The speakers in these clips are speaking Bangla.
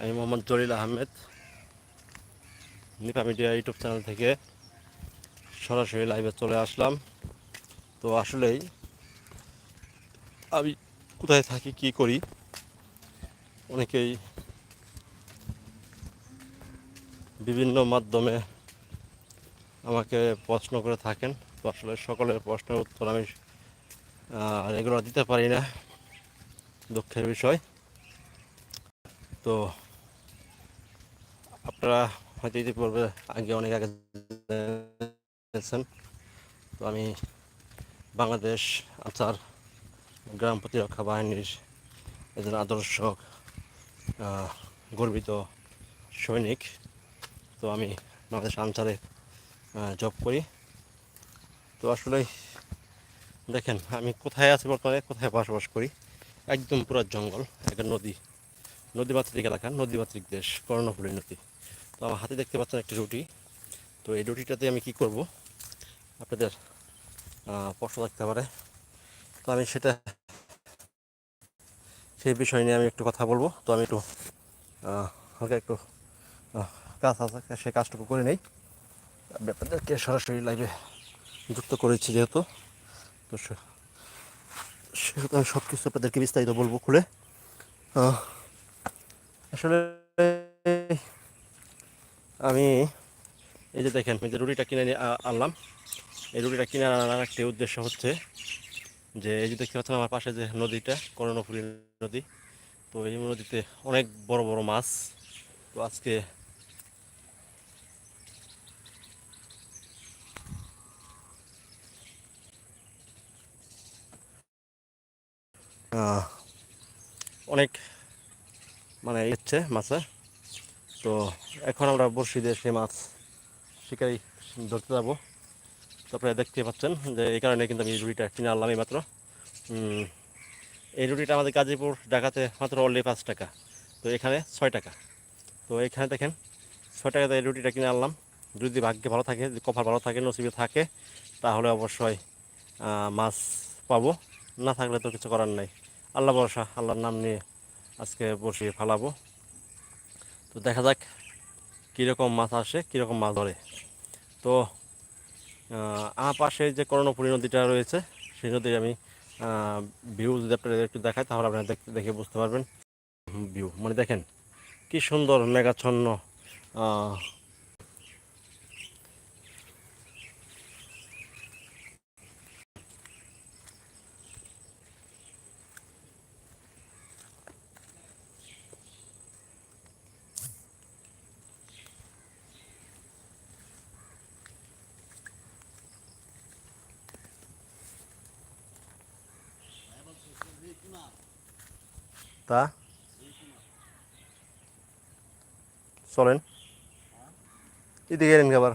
আমি Mohammad Jalil Ahmed, Nipa media YouTube channel থেকে সরাসরি লাইভে চলে আসলাম। তো আসলেই আমি কোথায় থাকি, কি করি, অনেকেই বিভিন্ন মাধ্যমে আমাকে প্রশ্ন করে থাকেন। তো আসলে সকলের প্রশ্নের উত্তর আমি রেগুলার দিতে পারি না, দুঃখের বিষয়। তো আপনারা হয়তো ইতিপূর্বে আগে অনেক আগে জেনেছেন তো আমি বাংলাদেশ আচার গ্রাম প্রতিরক্ষা বাহিনীর একজন আদর্শ গর্বিত সৈনিক। তো আমি বাংলাদেশ আনসারে জব করি। তো আসলে দেখেন, আমি কোথায় আছি বর্তমানে, কোথায় বসবাস করি? একদম পুরো জঙ্গল, একটা নদী, নদীমাতৃক এলাকা, নদীমাতৃক দেশ, কর্ণফুলী নদী। তো আমার হাতে দেখতে পাচ্ছেন একটি রুটি। তো এই রুটিটাতে আমি কি করব? আপনাদের প্রশ্ন থাকতে পারে। তো আমি সেটা, সেই বিষয় নিয়ে আমি একটু কথা বলব। তো আমি একটু হালকা একটু কাজ আছে সেই কাজটুকু করে নেই। আপনাদেরকে সরাসরি লাইভে যুক্ত করেছি যেহেতু। তো সে- সেহেতু আমি সব কিছু আপনাদেরকে বিস্তারিত বলব খুলে। আসলে আমি এই যে দেখেন, এই যে রুটিটা কিনে আনলাম। এই রুটিটা কিনে আনার একটি উদ্দেশ্য হচ্ছে যে, এই যে দেখতে পাচ্ছেন আমার পাশে যে নদীটা, কর্ণফুলী নদী। তো এই নদীতে অনেক বড় বড় মাছ। তো আজকে অনেক মানে ইচ্ছে মাছে। তো এখন আমরা বড়শি দিয়ে সেই মাছ শিকারি ধরতে যাব। তো আপনারা দেখতে পাচ্ছেন যে এই কারণে কিন্তু আমি এই রুটিটা কিনে আনলাম মাত্র এই রুটিটা আমাদের গাজীপুর ঢাকাতে মাত্র অনলি পাঁচ টাকা, তো এখানে ছয় টাকা। তো এখানে দেখেন, ছয় টাকাতে এই রুটিটা কিনে আনলাম। যদি ভাগ্যে ভালো থাকে, যদি কপাল ভালো থাকে, নসিবে থাকে, তাহলে অবশ্যই মাছ পাবো। না থাকলে তো কিছু করার নাই। আল্লাহ ভরসা, আল্লাহর নাম নিয়ে আজকে বসিয়ে ফালাবো। তো দেখা যাক কীরকম মাছ আসে, কীরকম মাছ ধরে। তো পাশে যে কর্ণপুরী নদীটা রয়েছে, সেই নদীর আমি ভিউ যদি আপনাদের একটু দেখাই, তাহলে আপনারা দেখে বুঝতে পারবেন। ভিউ মানে দেখেন, কি সুন্দর মেঘাচ্ছন্ন তা? চলেন এদিকে গেলেন কে আবার?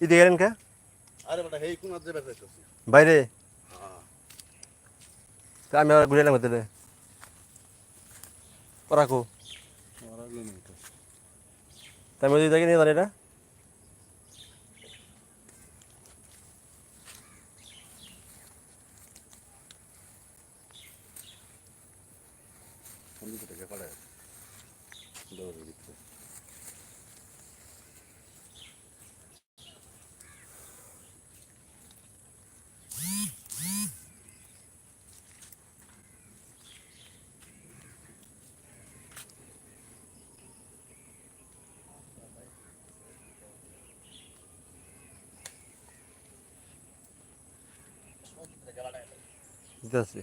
এদিকে গেলেন কে? বাইরে? হ্যাঁ। তা আমি আবার ঘুরে এলাম হোটেলে তাই আমি জায়গায় নিয়ে দাঁড়িয়ে এটা কোন দিকে থেকে পড়ে দৌড়ে দিতে দিতে আসছি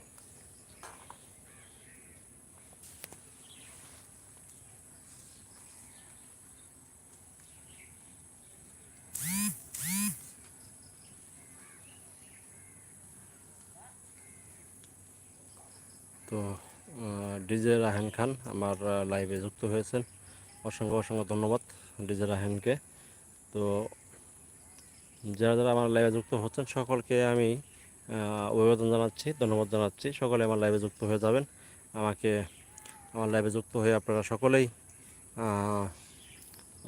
তো ডিজে রাহেন খান আমার লাইভে যুক্ত হয়েছেন। অসংখ্য অসংখ্য ধন্যবাদ ডিজে রাহেনকে। তো, যারা যারা আমার লাইভে যুক্ত হচ্ছেন, সকলকে আমি অভিবাদন জানাচ্ছি, ধন্যবাদ জানাচ্ছি। সকলে আমার লাইভে যুক্ত হয়ে যাবেন। আমাকে, আমার লাইভে যুক্ত হয়ে আপনারা সকলেই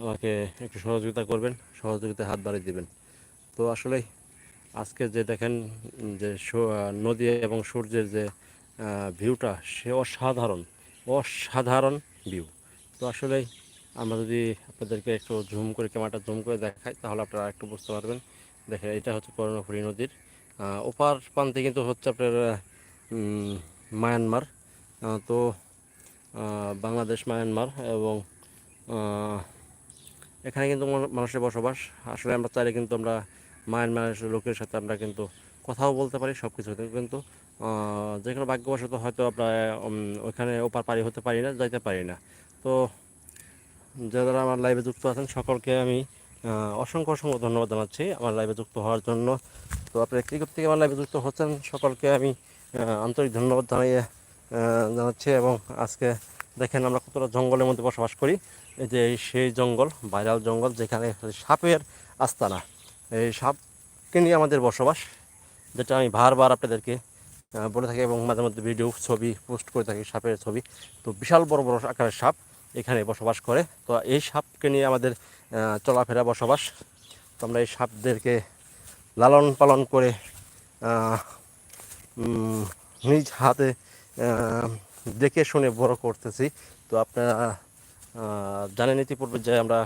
আমাকে একটু সহযোগিতা করবেন, সহযোগিতায় হাত বাড়িয়ে দেবেন। তো আসলেই আজকে যে দেখেন, যে নদী এবং সূর্যের যে ভিউটা সে অসাধারণ অসাধারণ ভিউ তো আসলে আমরা যদি আপনাদেরকে একটু জুম করে ক্যামেরাটা জুম করে দেখাই, তাহলে আপনারা একটু বুঝতে পারবেন। দেখেন, এটা হচ্ছে কর্ণফুলী নদীর। ওপার প্রান্তে কিন্তু হচ্ছে আপনার মায়ানমার। তো বাংলাদেশ, মায়ানমার এবং এখানে কিন্তু মানুষের বসবাস। আসলে আমরা চাইলে কিন্তু আমরা মায়ানমারের লোকের সাথে আমরা কিন্তু কথাও বলতে পারি সব কিছু কিন্তু। যে কোনো ভাগ্যবশত হয়তো আমরা ওইখানে ওপার পারি হতে পারি না, যাইতে পারি না। তো যারা আমার লাইভে যুক্ত আছেন, সকলকে আমি অসংখ্য অসংখ্য ধন্যবাদ জানাচ্ছি আমার লাইভে যুক্ত হওয়ার জন্য। তো আপনারা কী থেকে আমার লাইভে যুক্ত হচ্ছেন, সকলকে আমি আন্তরিক ধন্যবাদ জানিয়ে জানাচ্ছি এবং আজকে দেখেন আমরা কতটা জঙ্গলের মধ্যে বসবাস করি। এই যে সেই জঙ্গল, ভাইরাল জঙ্গল, যেখানে সাপের আস্তানা। এই সাপকে নিয়ে আমাদের বসবাস, যেটা আমি বারবার আপনাদেরকে বলে থাকি এবং মাঝে মধ্যে ভিডিও ছবি, পোস্ট করে থাকি সাপের ছবি। তো বিশাল বড় বড় আকারের সাপ এখানে বসবাস করে। তো এই সাপকে নিয়ে আমাদের চলাফেরা, বসবাস। তো আমরা এই সাপদেরকে লালন পালন করে নিজ হাতে দেখে শুনে বড় করতেছি। তো আপনারা জানেন ইতিপূর্বে যে আমরা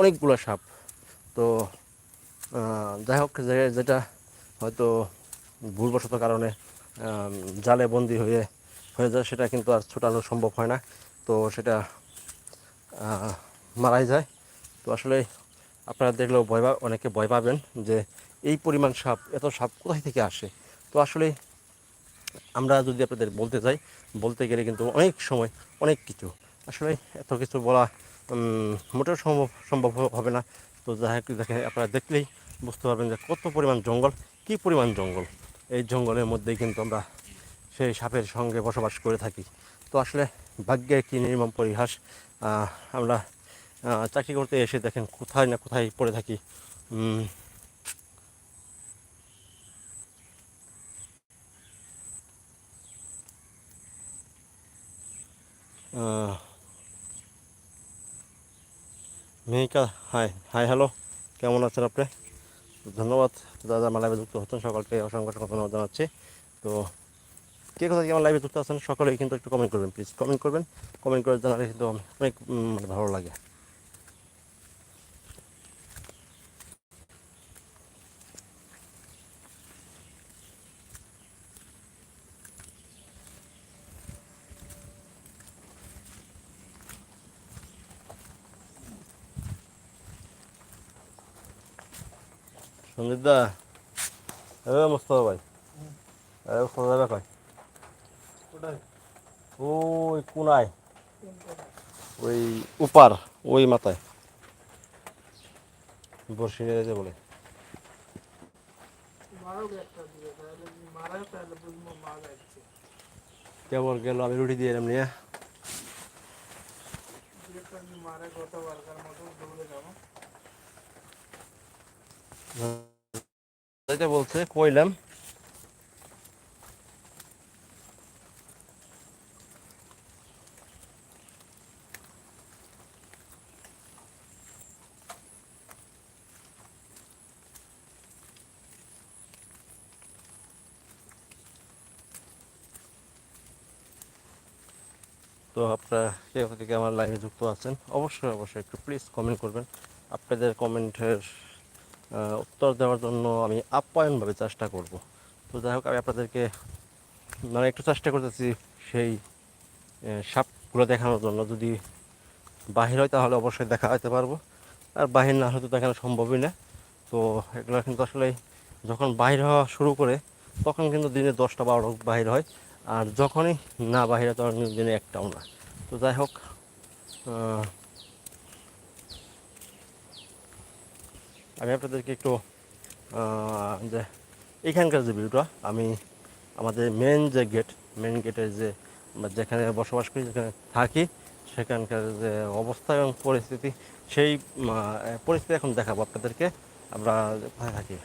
অনেকগুলো সাপ। তো যাই হোক যেটা হয়তো ভুলবশত কারণে জালে বন্দি হয়ে হয়ে যায়, সেটা কিন্তু আর ছোটানো সম্ভব হয় না। তো সেটা মারাই যায়। তো আসলে আপনারা দেখলেও ভয় অনেকে ভয় পাবেন যে এই পরিমাণ সাপ, এত সাপ কোথায় থেকে আসে? তো আসলে আমরা যদি আপনাদের বলতে যাই, বলতে গেলে কিন্তু অনেক সময়, অনেক কিছু। আসলে এত কিছু বলা মোটেও সম্ভব সম্ভব হবে না। তো যাই দেখেন আপনারা দেখলেই বুঝতে পারবেন যে কত পরিমাণ জঙ্গল, কী পরিমাণ জঙ্গল। এই জঙ্গলের মধ্যেই কিন্তু আমরা সেই সাপের সঙ্গে বসবাস করে থাকি। তো আসলে ভাগ্যের কী নির্মম পরিহাস আমরা চাকরি করতে এসে দেখেন কোথায় না কোথায় পড়ে থাকি। মেহিকা হাই হাই হ্যালো কেমন আছেন আপনি? ধন্যবাদ। দাদা, আমার লাইভে যুক্ত হচ্ছেন। সকলকে অসংখ্য অসংখ্য ধন্যবাদ জানাচ্ছি। তো কে কোথায় আমার লাইভে যুক্ত আছেন, সকলেই কিন্তু একটু কমেন্ট করবেন প্লিজ কমেন্ট করবেন কমেন্ট করে জানালে কিন্তু অনেক মানে ভালো লাগে। দা। এ মোস্তফা ভাই। এ মোস্তফা কয়? ওই কোনায়। ওই উপার ওই মাথায়। বর্ষি নিয়ে বলে। কেবল গেল আমি রুটি দিয়ে এলাম নিয়ে। মারে মতো দৌড়ে যাব। যেটা বলছে কইলাম তো আপনারা কে কোথা থেকে আমার লাইভে যুক্ত আছেন অবশ্যই অবশ্যই একটু প্লিজ কমেন্ট করবেন আপনাদের কমেন্টের উত্তর দেওয়ার জন্য আমি আপ্যায়নভাবে চেষ্টা করব। তো যাই হোক, আমি আপনাদেরকে মানে একটু চেষ্টা করতেছি সেই সাপগুলো দেখানোর জন্য। যদি বাহির হয় তাহলে অবশ্যই দেখা যেতে পারব। আর বাহির না হয়তো দেখানো সম্ভবই না। তো এগুলো কিন্তু আসলে যখন বাহির হওয়া শুরু করে, তখন কিন্তু দিনে দশটা বারোটা বাহির হয়। আর যখনই না বাহির হয়, তখন কিন্তু দিনে একটাও না। তো যাই হোক আমি আপনাদেরকে একটু যে এখানকার যে ভিউটা আমি আমাদের মেন যে গেট মেন গেটের যে যেখানে বসবাস করি, যেখানে থাকি, সেখানকার যে অবস্থা এবং পরিস্থিতি, সেই পরিস্থিতি এখন দেখাবো আপনাদেরকে। আমরা কোথায় থাকি?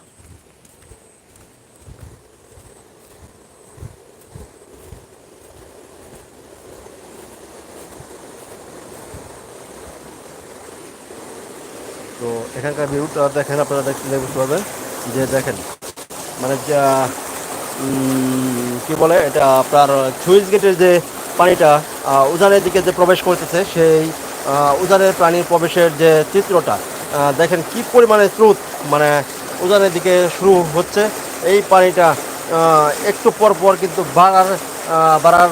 তো এখানকার ভিউটা দেখেন, আপনারা দেখলে বুঝতে পারবেন যে দেখেন মানে কি বলে এটা, আপনার সুইচ গেটের যে পানিটা উজানের দিকে যে প্রবেশ করতেছে, সেই উজানের প্রাণীর প্রবেশের যে চিত্রটা দেখেন কি পরিমাণে স্রোত মানে উজানের দিকে শুরু হচ্ছে। এই পানিটা একটু পর পর কিন্তু বাড়ার বাড়ার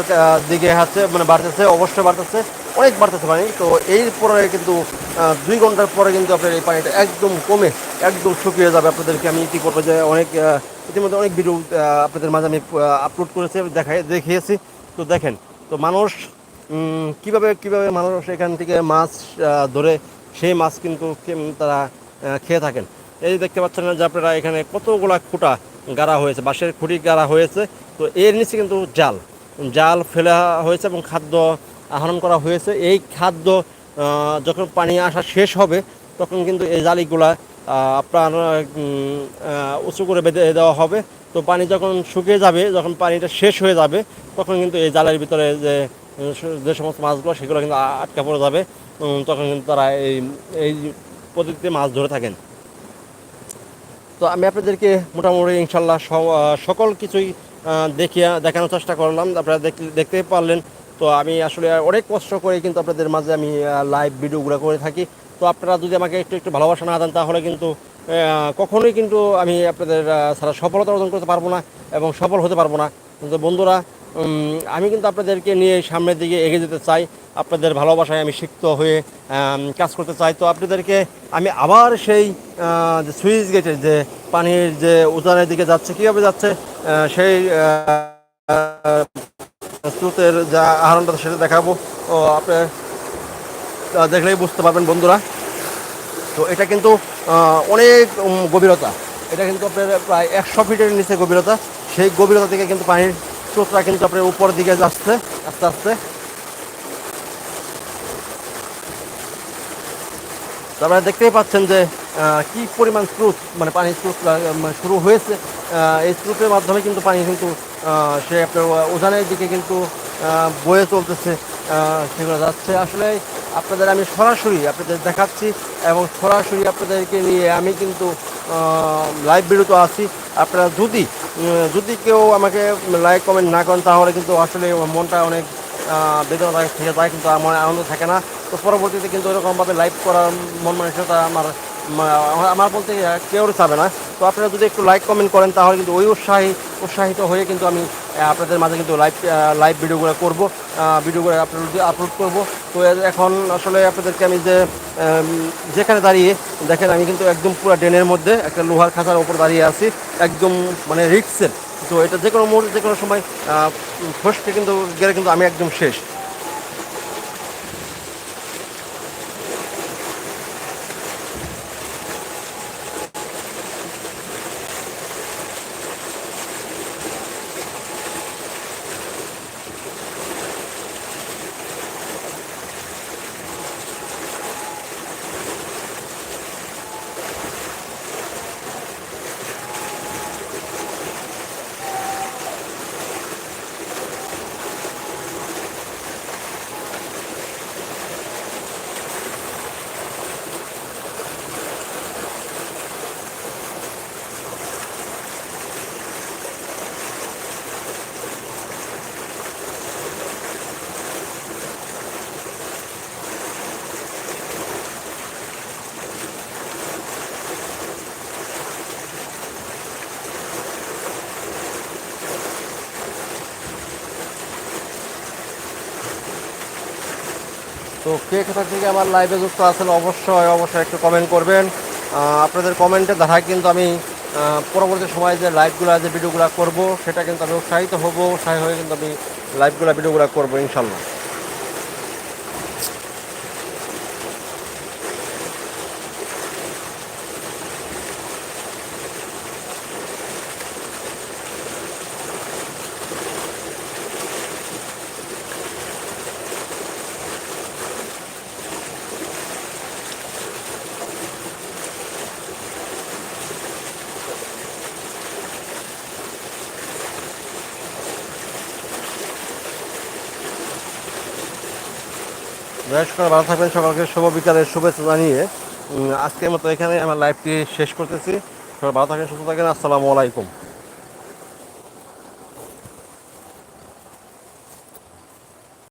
দিকে হচ্ছে মানে বাড়তেছে অবশ্যই বাড়তেছে। অনেক বাড়তেছে পানি। তো এই পরে কিন্তু দুই ঘণ্টার পরে কিন্তু আপনার এই পানিটা একদম কমে, একদম শুকিয়ে যাবে আপনাদেরকে। আমি কী করব যে অনেক ইতিমধ্যে অনেক ভিডিও আপনাদের মাঝে আমি আপলোড করেছি দেখাই, দেখিয়েছি। তো দেখেন, তো মানুষ কীভাবে কীভাবে মানুষ এখান থেকে মাছ ধরে সেই মাছ কিন্তু তারা খেয়ে থাকেন। এই দেখতে পাচ্ছেন যে আপনারা এখানে কতগুলা খুঁটা গাড়া হয়েছে, বাঁশের খুঁটি গাড়া হয়েছে। তো এর নিচে কিন্তু জাল জাল ফেলা হয়েছে এবং খাদ্য আহরণ করা হয়েছে। এই খাদ্য যখন পানি আসা শেষ হবে, তখন কিন্তু এই জালিগুলা আপনার উঁচু করে বেঁধে দেওয়া হবে। তো পানি যখন শুকিয়ে যাবে, যখন পানিটা শেষ হয়ে যাবে, তখন কিন্তু এই জালের ভিতরে যে যে সমস্ত মাছগুলো, সেগুলো কিন্তু আটকা পড়ে যাবে। তখন কিন্তু তারা এই এই পদ্ধতিতে মাছ ধরে থাকেন। তো আমি আপনাদেরকে মোটামুটি ইনশাল্লাহ সকল কিছুই দেখিয়া, দেখানোর চেষ্টা করলাম। আপনারা দেখ- দেখতে পারলেন তো আমি আসলে অনেক কষ্ট করে কিন্তু আপনাদের মাঝে আমি লাইভ ভিডিওগুলো করে থাকি। তো আপনারা যদি আমাকে একটু একটু ভালোবাসা না দেন, তাহলে কিন্তু কখনোই কিন্তু আমি আপনাদের ছাড়া সফলতা অর্জন করতে পারব না এবং সফল হতে পারব না। কিন্তু বন্ধুরা আমি কিন্তু আপনাদেরকে নিয়ে সামনের দিকে এগিয়ে যেতে চাই। আপনাদের ভালোবাসায় আমি সিক্ত হয়ে কাজ করতে চাই। তো আপনাদেরকে আমি আবার সেই যে সুইচ গেটের যে পানির যে উজানের দিকে যাচ্ছে, কীভাবে যাচ্ছে সেই স্রোতের যা আহরণটা সেটা দেখাবো। ও আপনি দেখলেই বুঝতে পারবেন বন্ধুরা। তো এটা কিন্তু অনেক গভীরতা। এটা কিন্তু আপনার প্রায় একশো ফিটের নিচে গভীরতা। সেই গভীরতা থেকে কিন্তু পানির স্রোতটা কিন্তু আপনার উপরের দিকে যাচ্ছে, আস্তে আস্তে। তো আপনারা দেখতেই পাচ্ছেন যে কি পরিমাণ স্রোত মানে পানির স্রোত শুরু হয়েছে। এই স্রোতের মাধ্যমে কিন্তু পানি কিন্তু সে আপনার উজানের দিকে কিন্তু বয়ে চলতেছে সেগুলো যাচ্ছে। আসলে আপনাদের আমি সরাসরি আপনাদের দেখাচ্ছি এবং সরাসরি আপনাদেরকে নিয়ে আমি কিন্তু লাইভ ভিডিওতে আছি। আপনারা যদি যদি কেউ আমাকে লাইক কমেন্ট না করেন, তাহলে কিন্তু আসলে মনটা অনেক বেদনা থাকে থেকে যায়, কিন্তু আমার আনন্দ থাকে না। তো পরবর্তীতে কিন্তু এরকমভাবে লাইভ করার মন মানসিকতা আমার আমার- বলতে কেউ চাবে না। তো আপনারা যদি একটু লাইক কমেন্ট করেন, তাহলে কিন্তু ওই উৎসাহী উৎসাহিত হয়ে কিন্তু আমি আপনাদের মাঝে কিন্তু লাইভ লাইভ ভিডিওগুলো করব। ভিডিওগুলো আপলোড আপলোড করব। তো এখন আসলে আপনাদেরকে আমি যে যেখানে দাঁড়িয়ে, দেখেন আমি কিন্তু একদম পুরো ড্রেনের মধ্যে একটা লোহার খাঁচার ওপর দাঁড়িয়ে আছি। একদম মানে রিক্সের তো এটা যে কোনো মুহূর্তে যে কোনো সময় ফসকে কিন্তু গেলে কিন্তু আমি একদম শেষ। কে কোথা থেকে আমার লাইভে যুক্ত আছেন অবশ্যই অবশ্যই একটু কমেন্ট করবেন। আপনাদের কমেন্টের দ্বারা কিন্তু আমি পরবর্তী সময়ে যে লাইভগুলো যে ভিডিওগুলো করব, সেটা কিন্তু আমি উৎসাহিত হব, উৎসাহী হয়ে কিন্তু আমি লাইভগুলো ভিডিওগুলো করব ইনশাল্লাহ বিশেষ করে ভালো থাকবেন। সকলকে শুভ বিকালের শুভেচ্ছা জানিয়ে আজকের মতো এখানে আমার লাইভটি শেষ করতেছি। সবাই ভালো থাকেন, সুস্থ থাকেন। আসসালামু আলাইকুম।